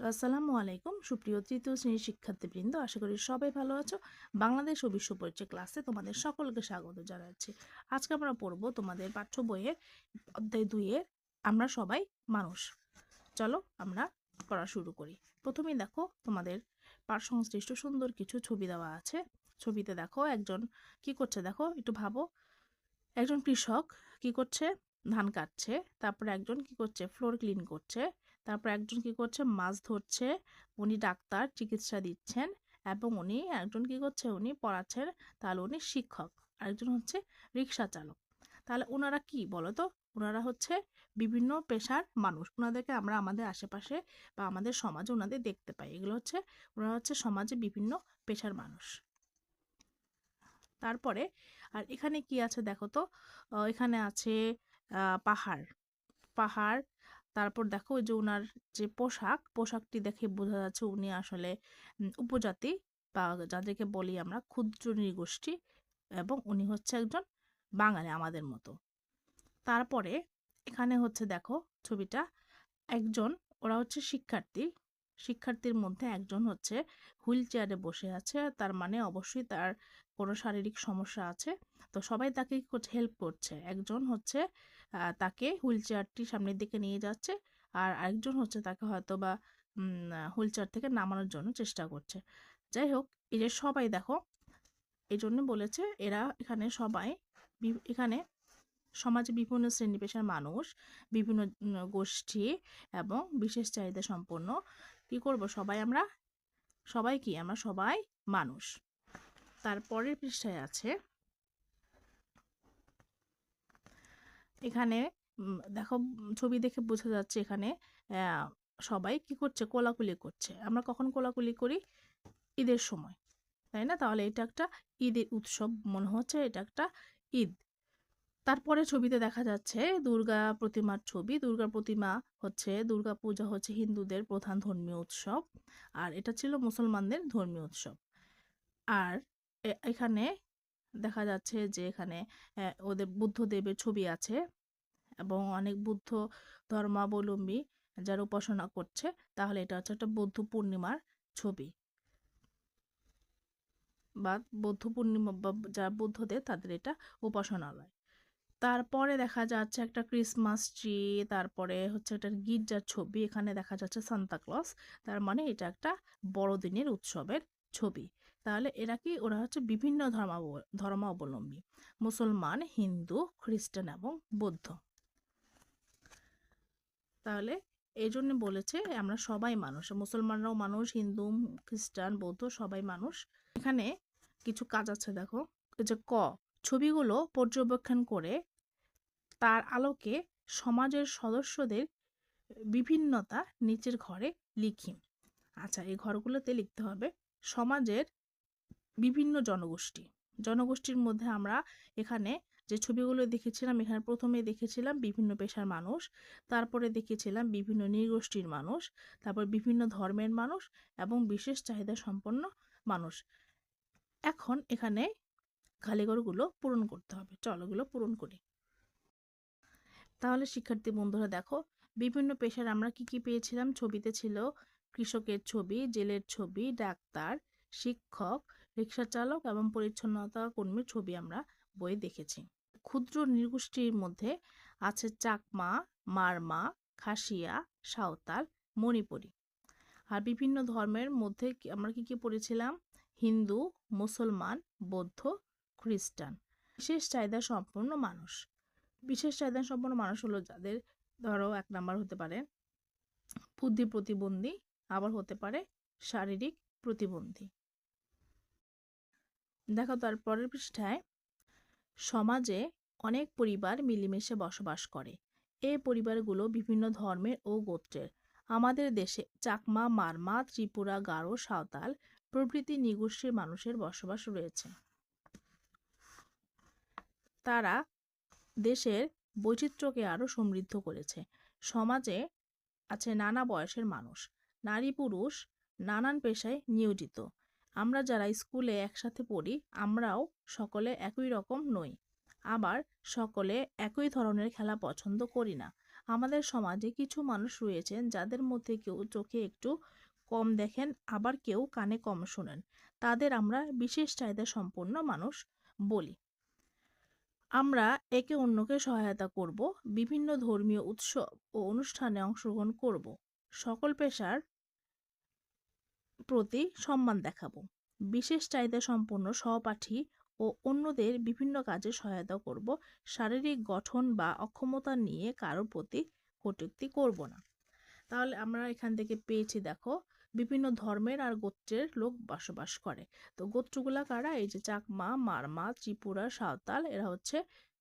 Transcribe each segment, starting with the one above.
Hello আসসালামু আলাইকুম। সুপ্রিয় তৃতীয় শ্রেণির শিক্ষার্থীবৃন্দ, আশা করি সবাই ভালো আছো। বাংলাদেশ ও বিশ্ব পরিচয় ক্লাসে তোমাদের সকলকে স্বাগত জানাচ্ছি। আজকে আমরা পড়ব তোমাদের পাঠ্য বইয়ের অধ্যায় দুইয়ের আমরা সবাই মানুষ। চলো আমরা পড়া শুরু করি। প্রথমেই দেখো, তোমাদের পাঠ সংশ্লিষ্ট সুন্দর কিছু ছবি দেওয়া আছে। ছবিতে দেখো, একজন কি করছে দেখো, একটু ভাবো। একজন কৃষক কি করছে? ধান কাটছে। তারপরে একজন কি করছে? ফ্লোর ক্লিন করছে। তারপর একজন কি করছে? মাছ ধরছে, উনি ডাক্তার চিকিৎসা দিচ্ছেন এবং উনি একজন কি করছে? উনি পড়াচ্ছেন, তাহলে উনি শিক্ষক, আরেকজন হচ্ছে রিক্সা চালক। তাহলে ওনারা কি বলো তো ওনারা হচ্ছে বিভিন্ন পেশার মানুষ। ওনাদেরকে আমরা আমাদের আশেপাশে বা আমাদের সমাজে ওনাদের দেখতে পাই। এগুলো হচ্ছে ওনারা হচ্ছে সমাজে বিভিন্ন পেশার মানুষ। তারপরে, আর এখানে কি আছে দেখো তো? এখানে আছে পাহাড়। পাহাড় তারপর দেখো যে ওনার যে পোশাক, পোশাকটি দেখে বোঝা যাচ্ছে উনি আসলে উপজাতি বা যাদেরকে বলি আমরা ক্ষুদ্র নৃগোষ্ঠী এবং উনি হচ্ছে একজন বাঙালি আমাদের মতো। তারপরে এখানে হচ্ছে দেখো ছবিটা, একজন, ওরা হচ্ছে শিক্ষার্থী, শিক্ষার্থীর মধ্যে একজন হচ্ছে হুইল চেয়ারে বসে আছে, তার মানে অবশ্যই তার কোনো শারীরিক সমস্যা আছে। তো সবাই তাকে হেল্প করছে। একজন হচ্ছে তাকে হুইল চেয়ারটি সামনের দিকে নিয়ে যাচ্ছে। আর আরেকজন হচ্ছে তাকে হয়তো বা হুইল চেয়ার থেকে নামানোর জন্য চেষ্টা করছে। যাই হোক, এই যে সবাই দেখো, এই জন্য বলেছে এরা এখানে সবাই এখানে সমাজে বিভিন্ন শ্রেণি পেশার মানুষ, বিভিন্ন গোষ্ঠী এবং বিশেষ চাহিদা সম্পন্ন। কি করব সবাই আমরা? সবাই কি? আমরা সবাই মানুষ। তারপরের পৃষ্ঠায় আছে এখানে দেখো, ছবি দেখে বোঝা যাচ্ছে এখানে সবাই কি করছে? কোলাকুলি করছে। আমরা কখন কোলাকুলি করি? ঈদের সময়, তাই না? তাহলে এটা একটা ঈদের উৎসব মনে হচ্ছে, এটা একটা ঈদ। তারপরে ছবিতে দেখা যাচ্ছে দুর্গা প্রতিমার ছবি। দুর্গা প্রতিমা হচ্ছে, দুর্গা পূজা হচ্ছে হিন্দুদের প্রধান ধর্মীয় উৎসব, আর এটা ছিল মুসলমানদের ধর্মীয় উৎসব। আর এখানে দেখা যাচ্ছে যে এখানে ওদের বুদ্ধদেবের ছবি আছে। এবং অনেক বুদ্ধ ধর্মাবলম্বী যারা উপাসনা করছে, তাহলে এটা হচ্ছে একটা বৌদ্ধ পূর্ণিমার ছবি। বা বৌদ্ধ পূর্ণিমা বা যারা বুদ্ধদের, তাদের এটা উপাসনালয়। তারপরে দেখা যাচ্ছে একটা ক্রিসমাস ট্রি, তারপরে হচ্ছে একটা গির্জার ছবি, এখানে দেখা যাচ্ছে সান্তা ক্লস তার মানে এটা একটা বড়দিনের উৎসবের ছবি। তাহলে এরা কি, ওরা হচ্ছে বিভিন্ন ধর্মাব, ধর্মাবলম্বী। মুসলমান, হিন্দু, খ্রিস্টান এবং বৌদ্ধ। তাহলে এই জন্য বলেছে আমরা সবাই মানুষ, মুসলমানরাও মানুষ, হিন্দু, খ্রিস্টান, বৌদ্ধ সবাই মানুষ। এখানে কিছু কাজ আছে দেখো যে ক, ছবিগুলো পর্যবেক্ষণ করে তার আলোকে সমাজের সদস্যদের বিভিন্নতা নিচের ঘরে লিখি। আচ্ছা এই ঘরগুলোতে লিখতে হবে, সমাজের বিভিন্ন জনগোষ্ঠী। জনগোষ্ঠীর মধ্যে আমরা এখানে যে ছবিগুলো দেখেছিলাম, এখানে প্রথমে দেখেছিলাম বিভিন্ন পেশার মানুষ, তারপরে দেখেছিলাম বিভিন্ন নৃগোষ্ঠীর মানুষ, তারপর বিভিন্ন ধর্মের মানুষ এবং বিশেষ চাহিদা সম্পন্ন মানুষ। এখন এখানে খালিঘরগুলো পূরণ করতে হবে। চলো এগুলো পূরণ করি। তাহলে শিক্ষার্থী বন্ধুরা দেখো, বিভিন্ন পেশার আমরা কি কি পেয়েছিলাম? ছবিতে ছিল কৃষকের ছবি, জেলের ছবি, ডাক্তার, শিক্ষক, রিক্সা চালক এবং পরিচ্ছন্নতা কর্মীর ছবি আমরা বই দেখেছি। ক্ষুদ্র নৃগোষ্ঠীর মধ্যে আছে চাকমা, মারমা, খাসিয়া, সাঁওতাল, মণিপুরী। আর বিভিন্ন ধর্মের মধ্যে আমরা কি কি পড়েছিলাম? হিন্দু, মুসলমান, বৌদ্ধ, খ্রিস্টান। বিশেষ চাহিদা সম্পন্ন মানুষ। বিশেষ চাহিদা সম্পন্ন মানুষ হলো যাদের ধরো এক নাম্বার হতে পারে বুদ্ধি প্রতিবন্ধী, আবার হতে পারে শারীরিক প্রতিবন্ধী। দেখো তার পরের পৃষ্ঠায় সমাজে অনেক পরিবার মিলেমিশে বসবাস করে। এই পরিবারগুলো বিভিন্ন ধর্মের ও গোত্রের। আমাদের দেশে চাকমা, মারমা, ত্রিপুরা, গারো, সাঁওতাল প্রভৃতি নিগোষ্ঠীর মানুষের বসবাস রয়েছে। তারা দেশের বৈচিত্র্যকে আরও সমৃদ্ধ করেছে। সমাজে আছে নানা বয়সের মানুষ। নারী পুরুষ নানান পেশায় নিয়োজিত। আমরা যারা স্কুলে একসাথে পড়ি, আমরাও সকলে একই রকম নই। আবার সকলে একই ধরনের খেলা পছন্দ করি না। আমাদের সমাজে কিছু মানুষ রয়েছেন যাদের মধ্যে কেউ চোখে একটু কম দেখেন, আবার কেউ কানে কম শোনেন। তাদের আমরা বিশেষ চাহিদা সম্পন্ন মানুষ বলি। আমরা একে অন্যকে সহায়তা করব, বিভিন্ন ধর্মীয় উৎসব ও অনুষ্ঠানে অংশগ্রহণ করব, সকল পেশার প্রতি সম্মান দেখাবো। বিশেষ চাহিদা সম্পন্ন সহপাঠী ও অন্যদের বিভিন্ন কাজে সহায়তা করব। শারীরিক গঠন বা অক্ষমতা নিয়ে কারোর প্রতি কটূক্তি করব না। তাহলে আমরা এখান থেকে পেয়েছি দেখো, বিভিন্ন ধর্মের আর গোত্রের লোক বসবাস করে। তো গোত্রগুলা কারা? এই যে চাকমা, মারমা, ত্রিপুরা, সাঁওতাল, এরা হচ্ছে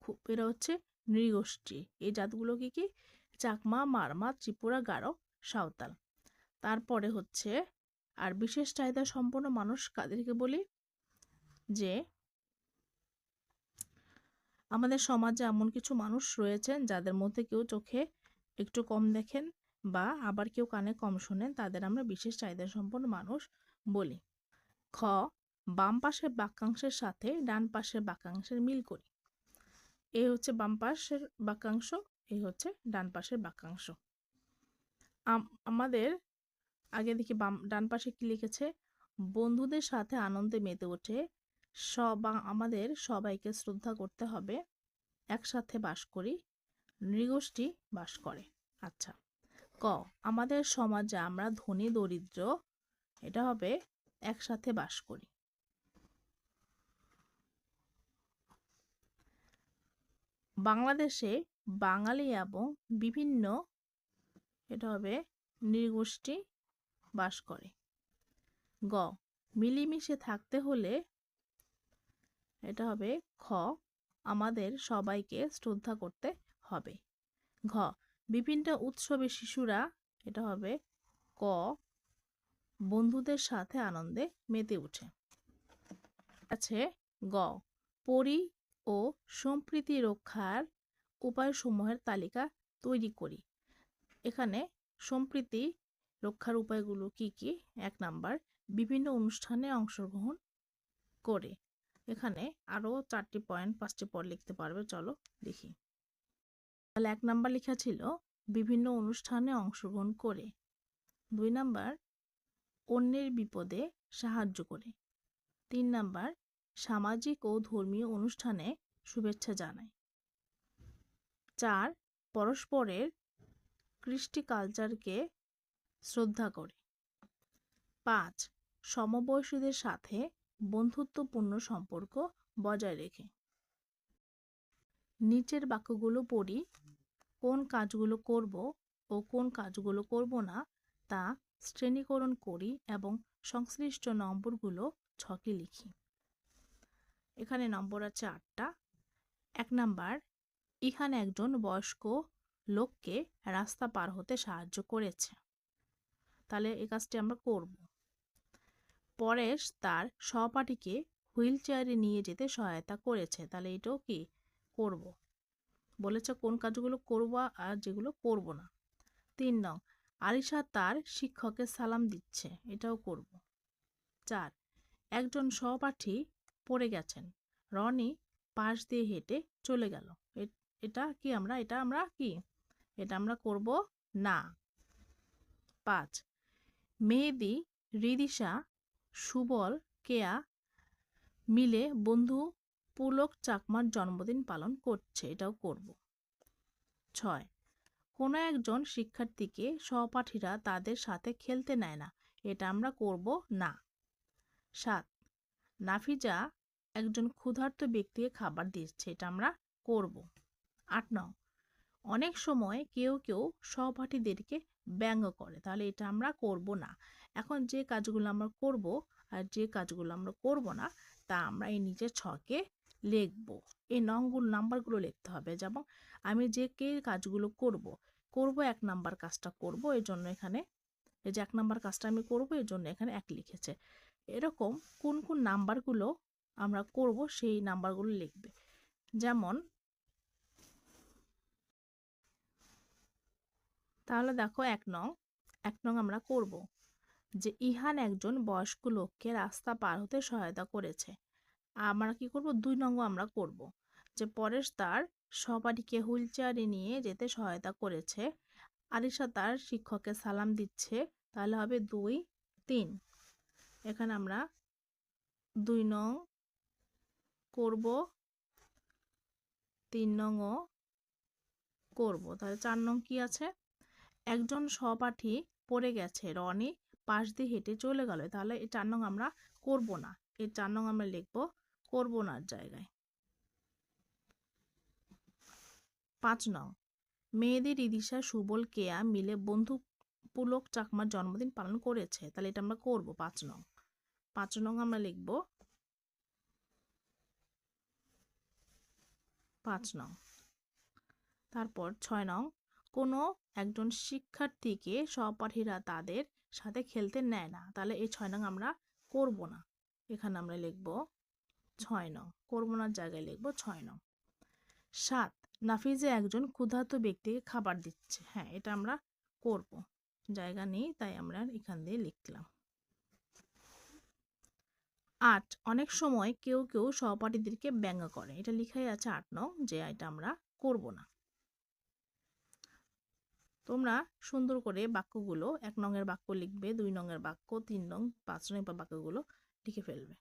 খুব এরা হচ্ছে নৃগোষ্ঠী। এই জাতগুলো কি কি? চাকমা, মারমা, ত্রিপুরা গারো সাঁওতাল। তারপরে হচ্ছে, আর বিশেষ চাহিদা সম্পন্ন মানুষ কাদেরকে বলি? যে আমাদের সমাজে এমন কিছু মানুষ রয়েছেন যাদের মধ্যে কেউ চোখে একটু কম দেখেন বা আবার কেউ কানে কম শোনেন, তাদের আমরা বিশেষ চাহিদা সম্পন্ন মানুষ বলি। খ, বাম পাশের বাক্যাংশের সাথে ডান পাশের বাক্যাংশের মিল করি। এই হচ্ছে বাম পাশের বাক্যাংশ এই হচ্ছে ডান পাশের বাক্যাংশ। আমাদের আগে দেখি বাম, ডান পাশে কি লিখেছে? বন্ধুদের সাথে আনন্দে মেতে ওঠে সব আমাদের সবাইকে শ্রদ্ধা করতে হবে। একসাথে বাস করি, নৃগোষ্ঠী বাস করে। আচ্ছা ক, আমাদের সমাজে আমরা ধনী, দরিদ্র, এটা হবে একসাথে বাস করি। বাংলাদেশে বাঙালি এবং বিভিন্ন এটা হবে নৃগোষ্ঠী বাস করে। গ, মিলিমিশে থাকতে হলে এটা হবে খ, আমাদের সবাইকে শ্রদ্ধা করতে হবে। ঘ, বিভিন্ন উৎসবে শিশুরা, এটা হবে ক, বন্ধুদের সাথে আনন্দে মেতে ওঠে আছে গ, পরি ও সম্প্রীতি রক্ষার উপায়সমূহের তালিকা তৈরি করি। এখানে সম্প্রীতি রক্ষার উপায়গুলো কি কি? এক নাম্বার, বিভিন্ন অনুষ্ঠানে অংশগ্রহণ করে। এখানে আরও চারটি পয়েন্ট পাঁচটি পর লিখতে পারবে, চলো দেখি। তাহলে এক নাম্বার লেখা ছিল, বিভিন্ন অনুষ্ঠানে অংশগ্রহণ করে। দুই নাম্বার অন্যের বিপদে সাহায্য করে। তিন নাম্বার সামাজিক ও ধর্মীয় অনুষ্ঠানে শুভেচ্ছা জানায়। চার, পরস্পরের কৃষ্টি কালচারকে শ্রদ্ধা করে। পাঁচ, সমবয়সীদের সাথে বন্ধুত্বপূর্ণ সম্পর্ক বজায় রেখে। নিচের বাক্যগুলো পড়ি, কোন কাজগুলো করব ও কোন কাজগুলো করব না তা শ্রেণীকরণ করি এবং সংশ্লিষ্ট নম্বরগুলো ছকে লিখি। এখানে নম্বর আছে আটটা। এক নাম্বার, ইহান একজন বয়স্ক লোককে রাস্তা পার হতে সাহায্য করেছে। তাহলে এই কাজটি আমরা করব। পরেশ তার সহপাঠীকে হুইল চেয়ারে নিয়ে যেতে সহায়তা করেছে। তাহলে এটাও কি করব? বলেছে, কোন কাজগুলো করব আর যেগুলো করব না? তিন নং, আলিশা তার শিক্ষকের সালাম দিচ্ছে, এটাও করব। চার, একজন সহপাঠী পড়ে গেছেন। রনি পাশ দিয়ে হেঁটে চলে গেল। এটা কি আমরা, এটা আমরা কি? এটা আমরা করব না। পাঁচ, মেহেদি, রিদিশা সুবল, কেয়া মিলে বন্ধু পুলক চাকমার জন্মদিন পালন করছে, এটাও করব। ছয়, কোনো একজন শিক্ষার্থীকে সহপাঠীরা তাদের সাথে খেলতে নেয় না, এটা আমরা করব না। সাত, নাফিজা একজন ক্ষুধার্ত ব্যক্তিকে খাবার দিচ্ছে, এটা আমরা করব। আট ন অনেক সময় কেউ কেউ সহপাঠীদেরকে ব্যঙ্গ করে, তাহলে এটা আমরা করব না। এখন যে কাজগুলো আমরা করব আর যে কাজগুলো আমরা করব না, তা আমরা এই নিচের ছকে লিখব। এই নংগুলো নাম্বারগুলো লিখতে হবে। যেমন, আমি যে কে কাজগুলো করব করব এক নাম্বার কাজটা করব, এই জন্য এখানে, এই যে এক নাম্বার কাজটা আমি করব, এই জন্য এখানে এক লিখেছে। এরকম কোন কোন নাম্বারগুলো আমরা করব, সেই নাম্বারগুলো লিখবে। যেমন তাহলে দেখো এক নং এক নং আমরা করব যে ইহান একজন বয়স্ক লোককে রাস্তা পার হতে সহায়তা করেছে। আমরা কি করব? দুই নং আমরা করব যে পরেশ তার সহপাঠীকে হুইল চেয়ারে নিয়ে যেতে সহায়তা করেছে। আরিশা তার শিক্ষককে সালাম দিচ্ছে। তাহলে হবে দুই, তিন। এখানে আমরা দুই নং করব, তিন নংও করব। তাহলে চার নং কি আছে? একজন সহপাঠী পড়ে গেছে, রনি পাশ দিয়ে হেঁটে চলে গেল। তাহলে এই চার নং আমরা করব না। এই চার নং আমরা লিখব করব নার জায়গায়। পাঁচ নং, মেয়েদের ইদিশা, সুবল, কেয়া মিলে বন্ধু পুলক চাকমার জন্মদিন পালন করেছে। তাহলে এটা আমরা করব পাঁচ নং। পাঁচ নং আমরা লিখব পাঁচ নং। তারপর ছয় নং কোনো একজন শিক্ষার্থীকে সহপাঠীরা তাদের সাথে খেলতে নেয় না। তাহলে এই ছয় নং আমরা করব না। এখানে আমরা লিখব ছয় নং, করব না জায়গায় লিখব ছয় নং। সাত, নাফিজে একজন ক্ষুধার্ত ব্যক্তিকে খাবার দিচ্ছে। হ্যাঁ এটা আমরা করব। জায়গা নেই, তাই আমরা এখান দিয়ে লিখলাম। আট, অনেক সময় কেউ কেউ সহপাঠীদেরকে ব্যঙ্গ করে। এটা লিখাই আছে আট নং যে এটা আমরা করব না। তোমরা সুন্দর করে বাক্যগুলো এক নঙের বাক্য লিখবে, দুই নংয়ের বাক্য, তিন নং, পাঁচ নং বাক্যগুলো লিখে ফেলবে।